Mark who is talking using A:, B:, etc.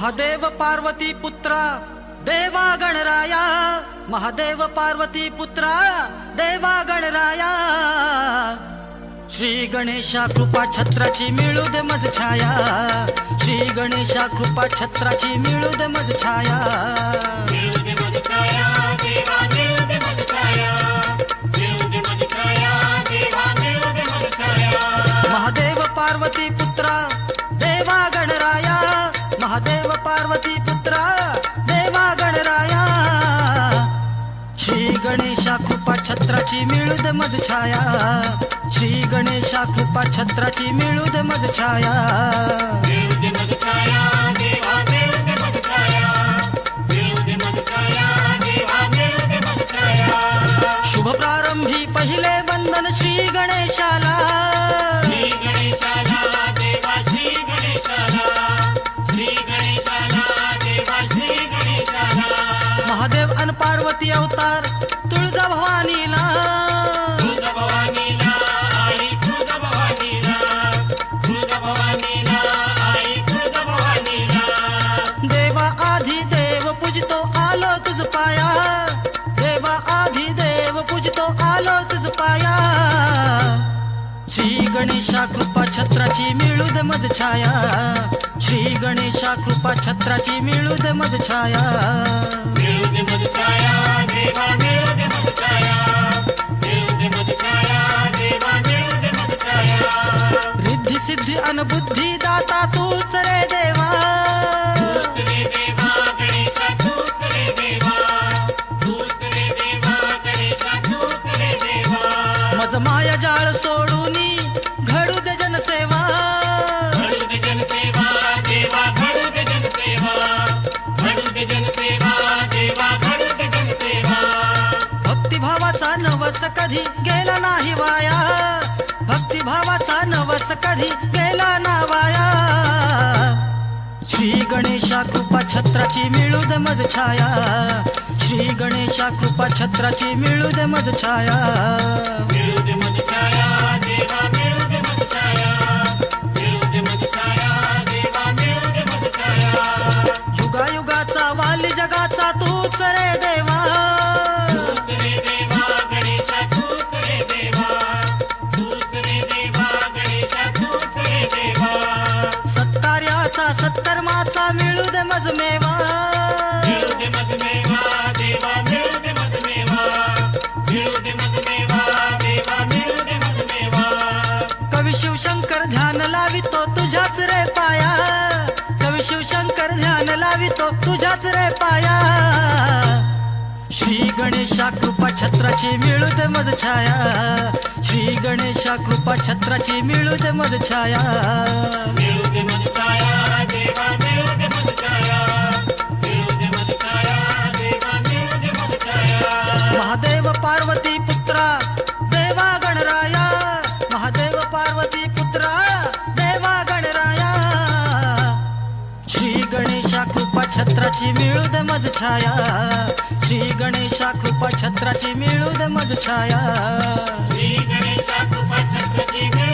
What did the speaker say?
A: महादेव पार्वती पुत्रा देवा गणराया महादेव पार्वती पुत्रा देवा गणराया. श्री गणेशा कृपा छत्राची मिळू दे मज छाया. श्री गणेशा कृपा छत्राची मिळू दे मज छाया. महादेव पार्वती पुत्रा महादेव पार्वती पुत्रा देवा गणराया श्री गणेशा कृपा छत्राची मिळू दे मज छाया. श्री गणेशा कृपा छत्राची मिळू दे मज छाया
B: मिळूदे मिळूदे मिळूदे मिळूदे
A: शुभ प्रारंभी पहिले वंदन श्री गणेशाला अवतार. श्री गणेशा कृपा छत्राची मिळू दे मज छाया. श्री गणेशा कृपा छत्राची मिळू दे मज छाया
B: मिळूदे मधुछाया देवा
A: सोडूनी घडू दे जनसेवा.
B: घडूदे जनसेवा देवा घडूदे जनसेवा. घडूदे जनसेवा देवा घडूदे जनसेवा.
A: भक्तिभावाचा नवस कधी गेला नाही वाया? भक्तिभावाचा नवस कधी गेला ना वाया? श्री गणेशा कृपा छत्राची मिळू दे मज छाया. श्री गणेशा कृपा छत्राची मिळू दे मज छाया युगायुगाचा वाली जगाचा तूच रे देवा.
B: तूच रे देवा
A: मिळू दे मजमेवा.
B: देवा देवा मिळूदे मधुमेवा
A: कवी शिवशंकर ध्यान लावितो तुझ्याच रे पाया. कवी शिवशंकर ध्यान लावितो तुझ्याच रे पाया. श्री गणेशा कृपा छत्राची मिळू दे मज छाया. श्री गणेशा कृपा छत्राची मिळू दे मज छाया. गणेशा कृपा छत्राची मिळू मज छाया. श्री गणेशा कृपा छत्राची मिळू मज छाया.
B: श्री गणेशा कृपा छत्राची